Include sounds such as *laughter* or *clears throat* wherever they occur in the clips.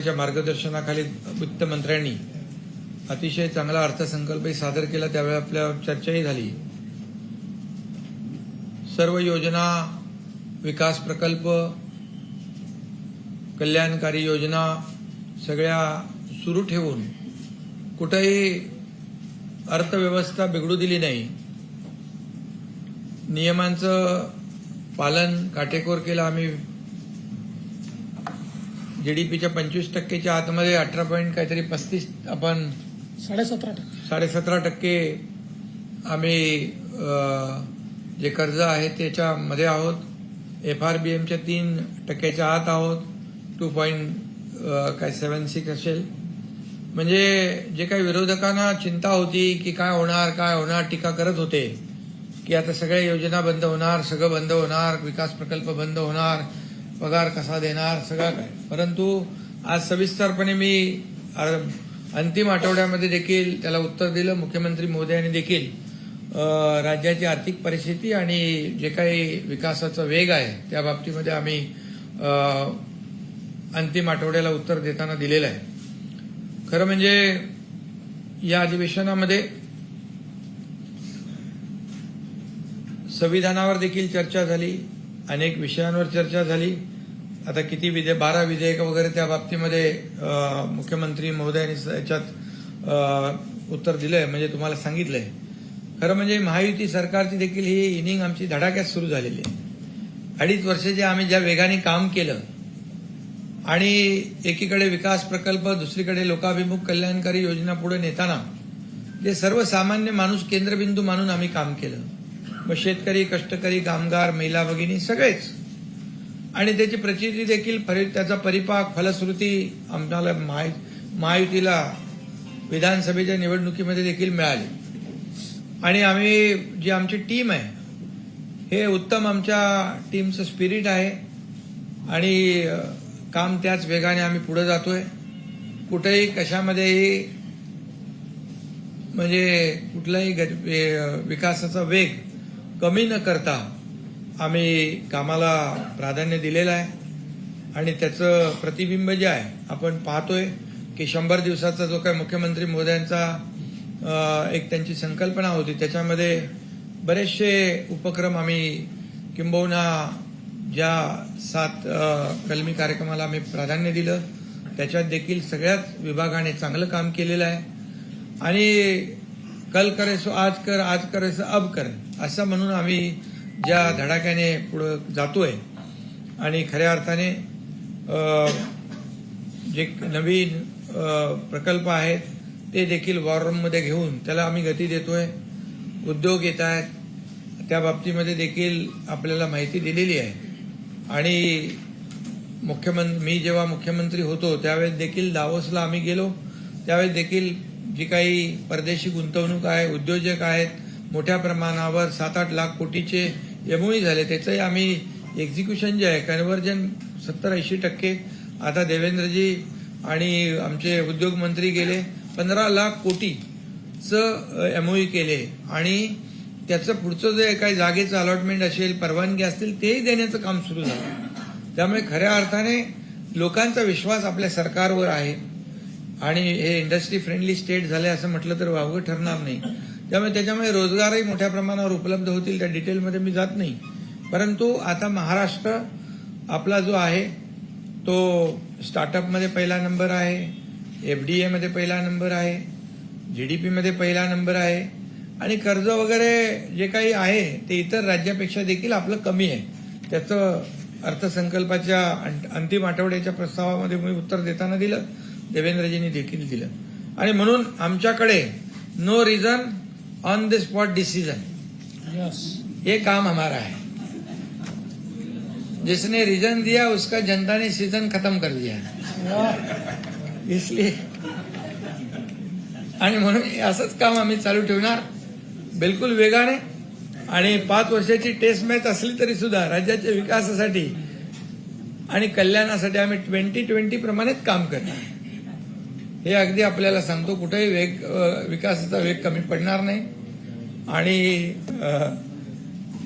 मार्गदर्शनाखाली मार्गदर्शनाखाली वित्तमंत्र्यांनी अतिशय चांगला अर्थसंकल्पही सादर केला. त्यावेळी आपल्या चर्चाही झाली. सर्व योजना विकास प्रकल्प कल्याणकारी योजना सगळ्या सुरू ठेवून कुठेही अर्थव्यवस्था बिघडू दिली नाही. नियमांचं पालन काटेकोर केलं. आम्ही जीडीपीच्या पंचवीस टक्केच्या आतमध्ये अठरा पॉईंट काहीतरी पस्तीस आपण साडेसतरा टक्के. साडेसतरा टक्के आम्ही जे कर्ज आहे त्याच्यामध्ये आहोत. एफ आर बी एमच्या तीन टक्क्याच्या आत आहोत. टू पॉईंट काय सेवन सिक्स असेल. म्हणजे जे काही विरोधकांना चिंता होती की काय होणार काय होणार टीका करत होते. की आता सगळ्या योजना बंद होणार सगळं बंद होणार विकास प्रकल्प बंद होणार पगार कसा देणार सगळं काय. परंतु आज सविस्तरपणे मी अंतिम आठवड्यामध्ये देखील त्याला उत्तर दिलं. मुख्यमंत्री मोदयांनी देखील राज्याची आर्थिक परिस्थिती आणि जे काही विकासाचा वेग आहे त्या बाबतीमध्ये आम्ही अंतिम आठवड्याला उत्तर देताना दिलेलं आहे. खरं म्हणजे या अधिवेशनामध्ये संविधानावर देखील चर्चा झाली अनेक विषयांवर चर्चा झाली. आता किती विधेयक बारा विधेयक वगैरे त्या बाबतीमध्ये मुख्यमंत्री महोदयांनी याच्यात उत्तर दिलंय म्हणजे तुम्हाला सांगितलंय. खरं म्हणजे महायुती सरकारची देखील ही इनिंग आमची धडाक्यात सुरू झालेली आहे. अडीच वर्ष जे आम्ही ज्या वेगाने काम केलं आणि एकीकडे विकास प्रकल्प दुसरीकडे लोकाभिमुख कल्याणकारी योजना पुढे नेताना जे सर्वसामान्य माणूस केंद्रबिंदू मानून आम्ही काम केलं. मग शेतकरी कष्टकरी कामगार महिला भगिनी सगळेच. आणि त्याची प्रचिती देखील त्याचा परिपाक फलश्रुती आम्हाला महायुतीला विधानसभेच्या निवडणुकीमध्ये देखील मिळाली. आणि आम्ही जी आमची टीम आहे हे उत्तम आमच्या टीमचं स्पिरिट आहे. आणि काम त्याच वेगाने आम्ही पुढे जातोय. कुठेही कशामध्येही म्हणजे कुठलाही विकासाचा वेग कमी न करता आम्ही कामाला प्राधान्य दिलेलं आहे. आणि त्याचं प्रतिबिंब जे आहे आपण पाहतोय की शंभर दिवसाचा जो काही मुख्यमंत्री मोद्यांचा एक त्यांची संकल्पना होती त्याच्यामध्ये बरेचसे उपक्रम आम्ही किंबहुना ज्या सात कलमी कार्यक्रमाला आम्ही प्राधान्य दिलं त्याच्यात देखील सगळ्याच विभागाने चांगलं काम केलेलं आहे. आणि कल करेसो आज कर आज करेसो अब कर असं म्हणून आम्ही ज्या धडाक्याने पुढं जातोय आणि खऱ्या अर्थाने जे नवीन प्रकल्प आहेत ते देखील वॉर रूममध्ये घेऊन त्याला आम्ही गती देतोय. उद्योग येत आहेत. त्या बाबतीमध्ये देखील आपल्याला माहिती दिलेली आहे. आणि मुख्यमंत्री मी जेव्हा मुख्यमंत्री होतो त्यावेळेस देखील दावोसला आम्ही गेलो. त्यावेळेस देखील जी काही परदेशी गुंतवणूक आहे उद्योजक आहेत मोठ्या प्रमाणावर सात आठ लाख कोटीचे एमओई झाले. त्याचंही आम्ही एक्झिक्युशन जे आहे कन्व्हर्जन सत्तर ऐंशी टक्के. आता देवेंद्रजी आणि आमचे उद्योग मंत्री गेले पंधरा लाख कोटीचं एमओई केले. आणि त्याचं पुढचं जे काही जागेचं अलॉटमेंट असेल परवानगी असतील तेही देण्याचं काम सुरू झालं. त्यामुळे खऱ्या अर्थाने लोकांचा विश्वास आपल्या सरकारवर आहे. आणि हे इंडस्ट्री फ्रेंडली स्टेट झाले असं म्हटलं तर वावगं ठरणार नाही. त्यामुळे त्याच्यामुळे रोजगारही मोठ्या प्रमाणावर उपलब्ध होतील त्या डिटेलमध्ये मी जात नाही. परंतु आता महाराष्ट्र आपला जो आहे तो स्टार्टअपमध्ये पहिला नंबर आहे एफ डी एमध्ये पहिला नंबर आहे जी डी पीमध्ये पहिला नंबर आहे आणि कर्ज वगैरे जे काही आहे ते इतर राज्यापेक्षा देखील आपलं कमी आहे. त्याचं अर्थसंकल्पाच्या अं- अंतिम आठवड्याच्या प्रस्तावामध्ये मी उत्तर देताना दिलं देवेंद्रजींनी देखील दिलं. आणि म्हणून आमच्याकडे no reason on the spot decision ये काम हमारा है। जिसने रीजन दिया उसका जनता ने सीजन खत्म कर दिया। इसलिए आणि म्हणून असंच काम आम्ही चालू ठेवणार. बिलकुल वेगाने. आणि पाच वर्षाची टेस्ट मॅच असली तरी सुद्धा राज्याच्या विकासासाठी आणि कल्याणासाठी आम्ही ट्वेंटी ट्वेंटी प्रमाणेच काम करणार. हे अगदी आपल्याला सांगतो कुठेही वेग विकासाचा वेग कमी पडणार नाही. आणि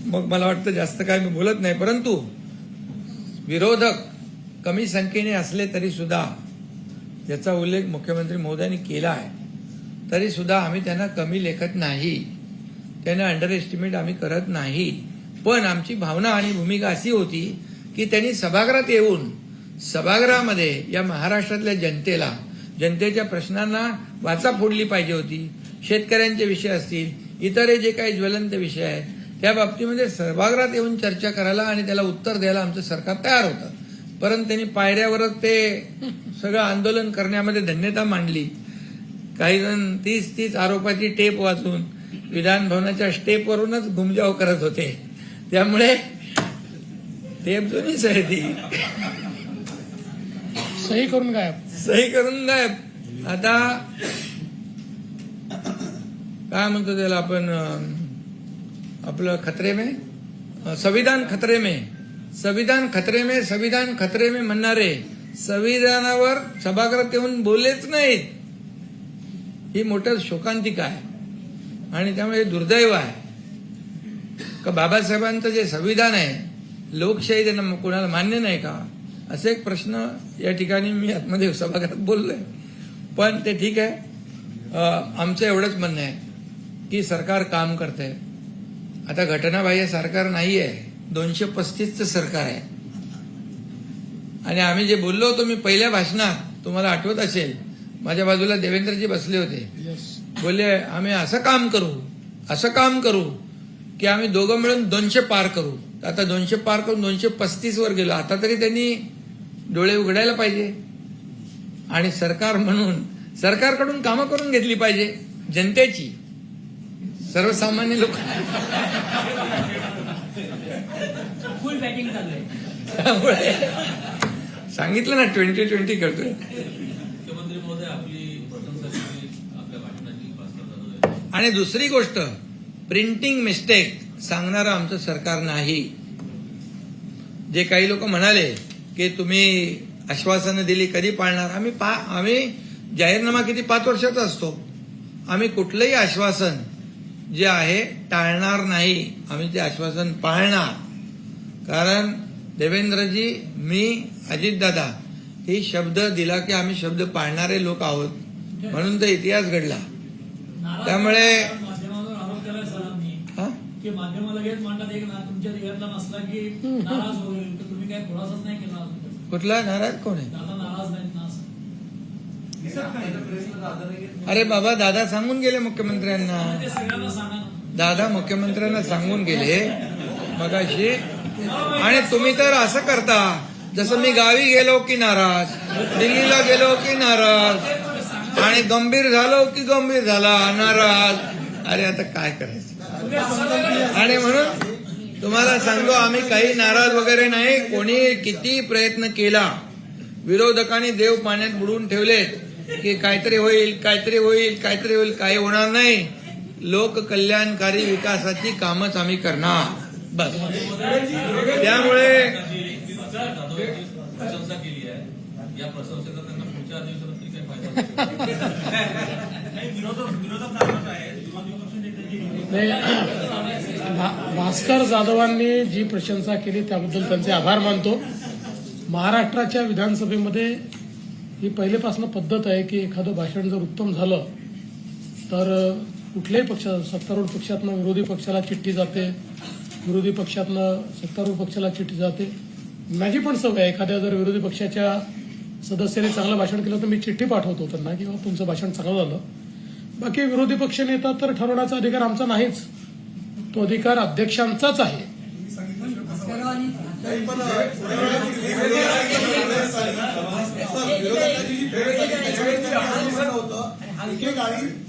मग मला वाटतं जास्त काय मी बोलत नाही परंतु विरोधक कमी संख्येने असले तरी सुद्धा ज्याचा उल्लेख मुख्यमंत्री महोदयांनी केला आहे तरी सुद्धा आम्ही त्यांना कमी लेखत नाही. त्यांना अंडर एस्टिमेट आम्ही करत नाही. पण आमची भावना आणि भूमिका अशी होती की त्यांनी सभागृहात येऊन सभागृहामध्ये या महाराष्ट्रातल्या जनतेला जनतेच्या प्रश्नांना वाचा फोडली पाहिजे होती. शेतकऱ्यांचे विषय असतील इतर जे काही ज्वलंत विषय आहेत त्या बाबतीमध्ये सभागृहात येऊन चर्चा करायला आणि त्याला उत्तर द्यायला आमचं सरकार तयार होतं. परंतु त्यांनी पायऱ्यावरच ते सगळं आंदोलन करण्यामध्ये धन्यता मांडली. काही जण तीस तीस आरोपाची टेप वाचून विधान भवनाच्या स्टेपवरूनच घुमजाव करत होते. त्यामुळे टेप जुनीच आहे ती. सही करून गायब. सही करून गायब. आता काय म्हणतो त्याला आपण आपलं खतरे में? संविधान खतरे में. संविधान खतरे में संविधान खतरे में म्हणणारे संविधानावर सभागृहात येऊन बोललेच नाहीत. ही मोठं शोकांतिका आहे. आणि त्यामुळे दुर्दैव आहे. का बाबासाहेबांचं जे संविधान आहे लोकशाही त्यांना कोणाला मान्य नाही का? असे एक प्रश्न या ठिकाणी मी आतमध्ये सभागृहात बोललोय. पण ते ठीक आहे. आमचं एवढंच म्हणणं आहे की सरकार काम करतंय. आता घटनाबाह्य सरकार नाही आहे दोनशे पस्तीसचं सरकार आहे. आणि आम्ही जे बोललो होतो मी पहिल्या भाषणात तुम्हाला आठवत असेल माझ्या बाजूला देवेंद्रजी बसले होते. बोलले आम्ही असं काम करू असं काम करू की आम्ही दोघं मिळून दोनशे पार करू. आता दोनशे पार करून दोनशे पस्तीस वर गेलो. आता तरी त्यांनी डोळे उघडायला पाहिजे. आणि सरकार म्हणून सरकारकडून कामं करून घेतली पाहिजे जनतेची. सर्वसामान्य लोक फुल बॅटिंग चालू आहे त्यामुळे सांगितलं ना ट्वेंटी ट्वेंटी करतोय. आणि दुसरी गोष्ट प्रिंटिंग मिस्टेक सांगणारं आमचं सरकार नाही. जे काही लोक म्हणाले की तुम्ही आश्वासनं दिली कधी पाळणार? आम्ही पा आम्ही जाहीरनामा किती? पाच वर्षाचा असतो. आम्ही कुठलंही आश्वासन जे आहे टाळणार नाही. आम्ही ते आश्वासन पाळणार. कारण देवेंद्रजी मी अजितदादा ही शब्द दिला की आम्ही शब्द पाळणारे लोक आहोत. म्हणून तर इतिहास घडला. त्यामुळे- माध्यमावर आरोप केलाय सरांनी हा की माध्यम लगेच मांडतात एक ना तुमच्या तिघातला नसला की नाराज होईल तर तुम्ही काय खुलासाच नाही केला. कुठला? नाराज कोण आहे? दादा नाराज नाहीत ना अरे बाबा दादा सांगून गेले मुख्यमंत्र्यांना. दादा मुख्यमंत्र्यांना सांगून गेले. मगाशी. आणि तुम्ही तर असं करता. जसं मी गावी गेलो की नाराज. दिल्लीला गेलो की नाराज. आणि गंभीर झालो की गंभीर झाला. नाराज. अरे आता काय करायचं? आणि म्हणून तुम्हाला सांगतो आम्ही काही नाराज वगैरे नाही. कोणी किती प्रयत्न केला विरोधकांनी देव पाण्यात बुडवून ठेवलेत की काहीतरी होईल काहीतरी होईल काहीतरी होईल काही होणार नाही. लोक कल्याणकारी विकासाची कामच आम्ही करणार. बस. त्यामुळे यांनी प्रशंसा *laughs* नाही, *clears throat* भा- भास्कर जाधवांनी जी प्रशंसा केली त्याबद्दल त्यांचे आभार मानतो. महाराष्ट्राच्या विधानसभेमध्ये ही पहिलेपासून पद्धत आहे की एखादं भाषण जर उत्तम झालं तर कुठल्याही पक्षा सत्तारूढ पक्षातनं विरोधी पक्षाला चिठ्ठी जाते विरोधी पक्षातनं सत्तारूढ पक्षाला चिठ्ठी जाते. माझी पण सवय आहे एखाद्या जर विरोधी पक्षाच्या सदस्याने चांगलं भाषण केलं तर मी चिठ्ठी पाठवतो त्यांना किंवा तुमचं भाषण चांगलं झालं. बाकी विरोधी पक्ष नेता तर ठरवण्याचा अधिकार आमचा नाहीच. तो अधिकार अध्यक्षांचाच आहे.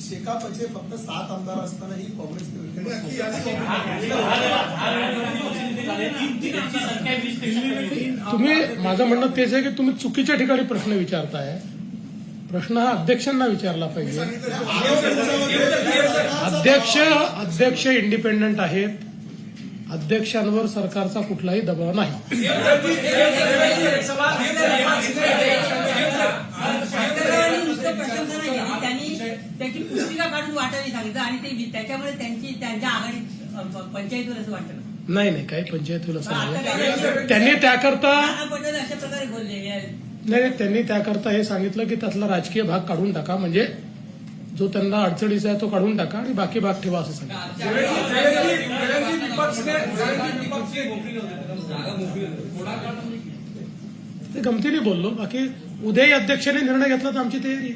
शेकापचे फक्त सात आमदार असताना ही तुम्ही माझं म्हणणं तेच आहे की तुम्ही चुकीच्या ठिकाणी प्रश्न विचारताय. प्रश्न हा अध्यक्षांना विचारला पाहिजे. अध्यक्ष अध्यक्ष इंडिपेंडंट आहेत. अध्यक्षांवर सरकारचा कुठलाही दबाव नाही. त्याची पुस्तिका काढून वाटायला सांगितलं आणि ते त्याच्यामुळे त्यांची त्यांच्या प- पंचायतीवर असं वाटलं नाही नाही काही पंचायत होईल असं आता नाही. काय- त्यांनी त्याकरता अशा प्रकारे बोलले नाही हे सांगितलं की राजकीय भाग काढून टाका. जो त्यांना अडचणीचा आहे तो काढून टाका बाकी भाग ठेवा असं सांगितलं. ते गमतीने बोललो. बाकी उद्याही अध्यक्षांनी निर्णय घेतला तर आमची तयारी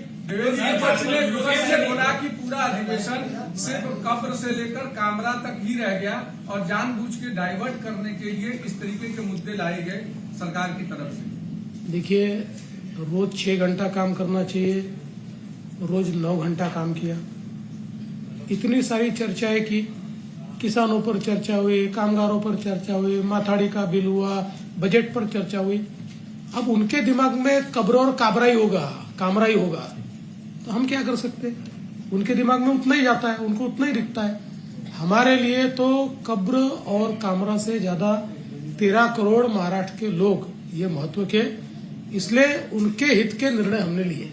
बोला कि पूरा अधिवेशन सिर्फ़ कब्र से लेकर कामरा तक ही रह गया और जानबूझ के डाइवर्ट करने के लिए इस तरीके के मुद्दे लाए गए सरकार की तरफ़ से। देखिए, रोज छह घंटा काम करना चाहिए, रोज नौ घंटा काम किया। इतनी सारी चर्चाएँ की किसानों पर चर्चा हुई, कामगारों पर चर्चा हुई, माथाड़ी का बिल हुआ, बजट पर चर्चा हुई। अब उनके दिमाग में कब्र और काबरा ही होगा, कामरा ही होगा। तो हम क्या कर सकते उनके दिमाग में उतना ही जाता है, उनको उतना ही दिखता है। हमारे लिए तो कब्र और कामरा से ज़्यादा तेरह करोड़ महाराष्ट्र के लोग, ये महत्व के इसलिए उनके हित के निर्णय हमने लिए।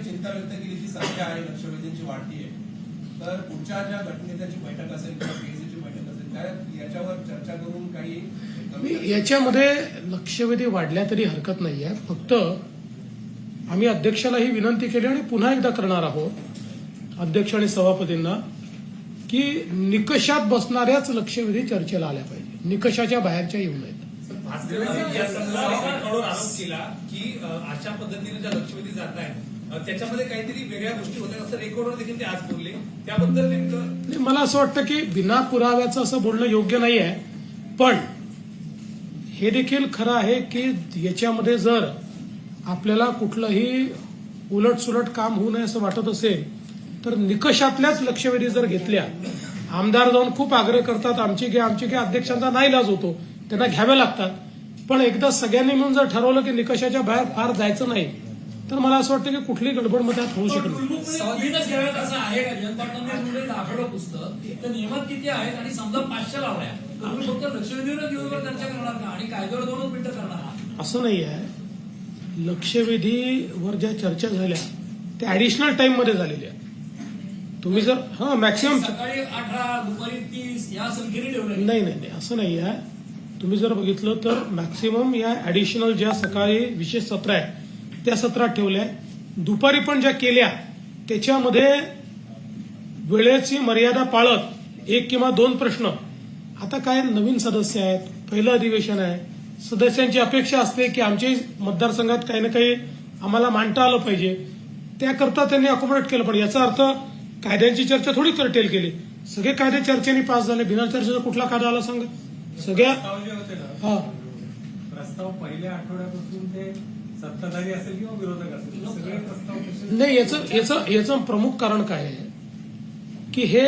चिंता व्यक्त केली जी संख्या आहे लक्षवेधींची वाढती आहे तर पुढच्या ज्या बैठक असेल किंवा पीएसीची बैठक असेल काय याच्यावर चर्चा करून काही याच्यामध्ये लक्षवेधी वाढल्या तरी हरकत नाही आहे. फक्त आम्ही अध्यक्षाला ही विनंती केली आणि पुन्हा एकदा करणार आहोत अध्यक्ष आणि सभापतींना की निकषात बसणाऱ्याच लक्षवेधी चर्चेला आल्या पाहिजे. निकषाच्या बाहेरच्या येऊ नयेत. केला की अशा पद्धतीने ज्या लक्षवेधी जात आहेत अ, त्याच्यामध्ये काहीतरी वेगळ्या गोष्टी होत्या असं रेकॉर्डवर देखील ते आज बोलले. त्याबद्दल नेमकं आणि मला असं वाटतं की बिना पुराव्याचं असं बोलणं योग्य नाही आहे पण हे देखील खरं आहे की याच्यामध्ये जर आपल्याला कुठलंही उलटसुलट काम होऊ नये असं वाटत असेल तर निकषातल्याच लक्षवेधी जर घेतल्या आमदार जाऊन खूप आग्रह करतात आमची घ्या आमची घ्या. अध्यक्षांचा नाही इलाज होतो. त्यांना घ्याव्या लागतात. पण एकदा सगळ्यांनी मिळून जर ठरवलं की निकषाच्या बाहेर फार जायचं नाही तर मला असं वाटतं की कुठलीही गडबडमध्ये होऊ शकत घ्याव्यात असं नाही आहे. लक्षवेधीवर ज्या चर्चा झाल्या त्या ऍडिशनल टाइममध्ये झालेल्या तुम्ही जर हा मॅक्सिमम सकाळी अठरा दुपारी तीस या संख्येने ठेवलं नाही नाही नाही असं नाही आहे. तुम्ही जर बघितलं तर मॅक्सिमम या ऍडिशनल ज्या सकाळी विशेष सत्र आहे त्या सत्रात ठेवल्या दुपारी पण ज्या केल्या त्याच्यामध्ये वेळेची मर्यादा पाळत एक किंवा दोन प्रश्न. आता काय नवीन सदस्य आहेत? पहिलं अधिवेशन आहे. सदस्यांची अपेक्षा असते की आमच्याही मतदारसंघात काही ना काही आम्हाला मांडता आलं पाहिजे. त्याकरता त्यांनी अकोमोडेट केलं पण याचा अर्थ कायद्यांची चर्चा थोडी करटेल केली. सगळे कायदे चर्चेने पास झाले. बिना चर्चेचा कुठला कायदा आला सांगा? सगळ्या हा. प्रस्ताव पहिल्या आठवड्यापासून ते सत्ताधारी असेल किंवा विरोधक असेल सगळे प्रस्ताव कसे नाही याचं याचं याचं प्रमुख कारण काय आहे? की हे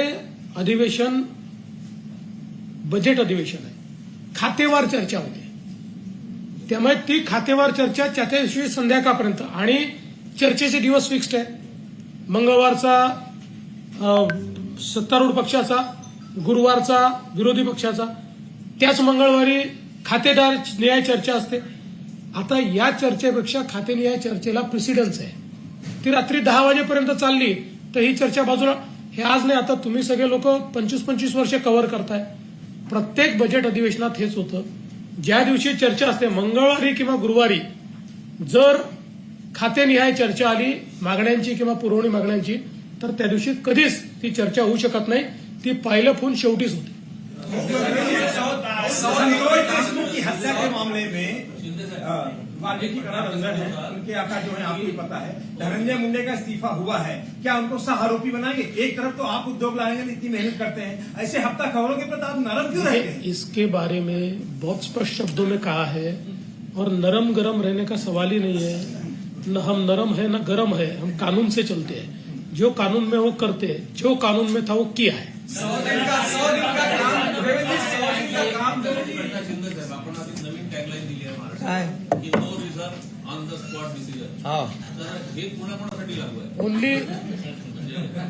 अधिवेशन बजेट अधिवेशन आहे. खातेवार चर्चा होते. त्यामुळे ती खातेवार चर्चा त्या त्या दिवशी संध्याकाळपर्यंत आणि चर्चेचे दिवस फिक्स्ड आहे. मंगळवारचा सत्तारूढ पक्षाचा गुरुवारचा विरोधी पक्षाचा त्याच मंगळवारी खातेदार न्याय चर्चा असते. आता या चर्चेपेक्षा खातेनिहाय चर्चेला प्रेसिडन्स आहे. ती रात्री दहा वाजेपर्यंत चालली तर ही चर्चा बाजूला हे आज नाही आता तुम्ही सगळे लोक पंचवीस पंचवीस वर्ष कव्हर करताय. प्रत्येक बजेट अधिवेशनात हेच होतं. ज्या दिवशी चर्चा असते मंगळवारी किंवा गुरुवारी जर खातेनिहाय चर्चा आली मागण्यांची किंवा पुरवणी मागण्यांची तर त्या दिवशी कधीच ती चर्चा होऊ शकत नाही. ती पाहिलं फ़ोन शेवटीच होते. हत्या के मामले में वाल्मीकि रंजन है उनके आका जो है आपको पता है धनंजय मुंडे का इस्तीफा हुआ है क्या उनको सह आरोपी बनाएँगे एक तरफ़ तो आप उद्योग लाएँगे इतनी मेहनत करते हैं ऐसे हफ़्ता खबरों के प्रति आप नरम क्यों रहते हैं इसके बारे में बहुत स्पष्ट शब्दों में कहा है और नरम गरम रहने का सवाल ही नहीं है। न हम नरम है न गरम है हम कानून से चलते हैं। जो कानून में वो करते हैं जो कानून में था वो किया है। प्रकाश शिंदे साहेब आपण आधी नवीन टॅगलाईन दिली आहे काय महाराष्ट्रात की no reserve on the spot decision तर पुण्या कोणासाठी लागू आहे only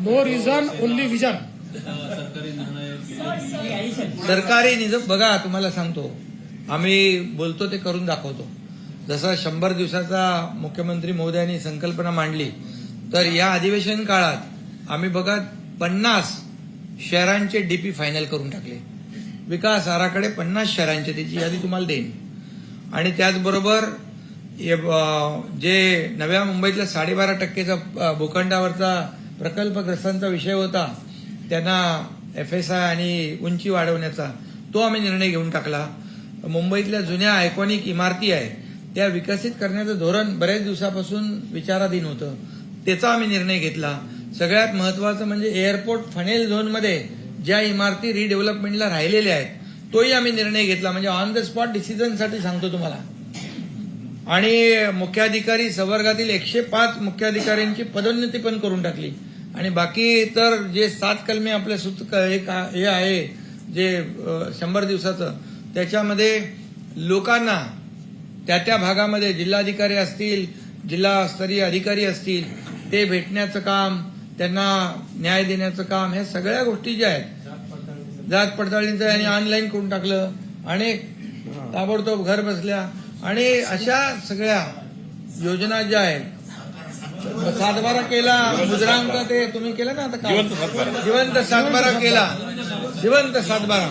no reason only vision. सरकारी निर्णय सरकारी निजम बघा तुम्हाला सांगतो. आम्ही बोलतो ते करून दाखवतो. जसं शंभर दिवसाचा मुख्यमंत्री महोदयांनी संकल्पना मांडली तर या अधिवेशन काळात आम्ही बघा पन्नास शहरांचे डीपी फायनल करून टाकले. विकास आराखडे पन्नास शहरांचे त्याची यादी तुम्हाला देईन. आणि त्याचबरोबर जे नव्या मुंबईतल्या साडेबारा टक्केचा भूखंडावरचा प्रकल्पग्रस्तांचा विषय होता त्यांना एफ एस आय आणि उंची वाढवण्याचा तो आम्ही निर्णय घेऊन टाकला. मुंबईतल्या जुन्या आयकॉनिक इमारती आहेत त्या विकसित करण्याचं धोरण बऱ्याच दिवसापासून विचाराधीन होतं. त्याचा आम्ही निर्णय घेतला. सगळ्यात महत्वाचं म्हणजे एअरपोर्ट फनेल झोनमध्ये ज्या इमारती रिडेव्हलपमेंटला राहिलेल्या आहेत तोही आम्ही निर्णय घेतला. म्हणजे ऑन द स्पॉट डिसिजनसाठी सांगतो तुम्हाला. आणि मुख्याधिकारी संवर्गातील एकशे पाच मुख्याधिकाऱ्यांची पदोन्नती पण करून टाकली. आणि बाकी तर जे सात कलमे आपल्या सुत हे का- हे आहे जे शंभर दिवसाचं त्याच्यामध्ये लोकांना त्या त्या भागामध्ये जिल्हाधिकारी असतील जिल्हास्तरीय अधिकारी असतील ते भेटण्याचं काम त्यांना न्याय देण्याचं काम ह्या सगळ्या गोष्टी ज्या आहेत जात पडताळणीचं. आणि ऑनलाईन करून टाकलं आणि ताबडतोब घर बसल्या आणि अशा सगळ्या योजना ज्या आहेत सातबारा केला मुद्रांक ते तुम्ही केलं ना आता काम? जिवंत सातबारा. केला. जिवंत सातबारा.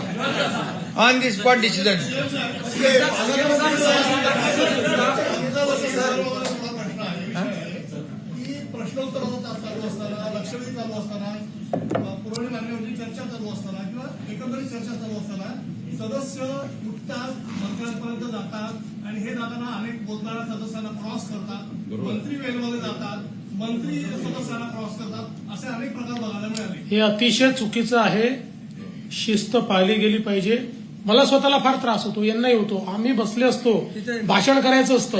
ऑन दी स्पॉट डिसिजन की प्रश्नोत्तर चालू असताना लक्षवेधी चालू असताना पुरवणी मागण्यांची चर्चा चालू असताना किंवा एकंदरीत चर्चा चालू असताना सदस्य उठतात मंत्र्यांपर्यंत जातात आणि हे जाताना अनेक बोलणाऱ्या सदस्यांना क्रॉस करतात. मंत्री वेलमध्ये जातात. मंत्री सदस्यांना क्रॉस करतात. असे अनेक प्रकार बघायला मिळाले. हे अतिशय चुकीचं आहे. शिस्त पाळली गेली पाहिजे. मला स्वतःला फार त्रास होतो. यांनाही होतो. आम्ही बसले असतो. भाषण करायचं असतं.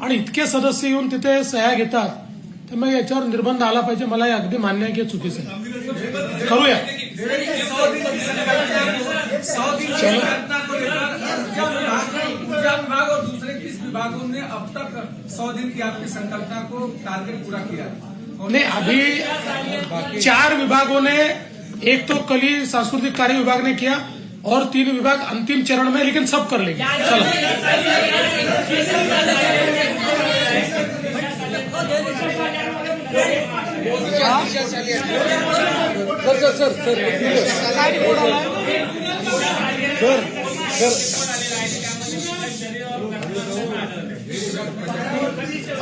आणि इतके सदस्य येऊन तिथे सह्या घेतात. त्यामुळे याच्यावर निर्बंध आला पाहिजे मला हे अगदी मान्य हे करूया की संकल्पना सौ। दिन की संकल्पना को लेकर ऊर्जा विभाग ने अब तक सौ दिन की आपकी संकल्पना को टारगेट पूरा किया अभी चार विभागों ने, एक तो कली सांस्कृतिक कार्य विभाग ने किया और तीन विभाग अंतिम चरण में, लेकिन सब कर लेंगे। चलो।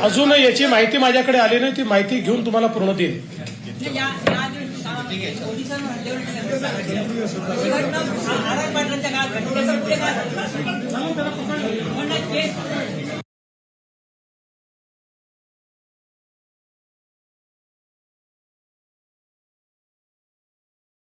अजून याची माहिती माझ्याकडे आली नाही ती माहिती घेऊन तुम्हाला पूर्ण देईल पाटलांच्या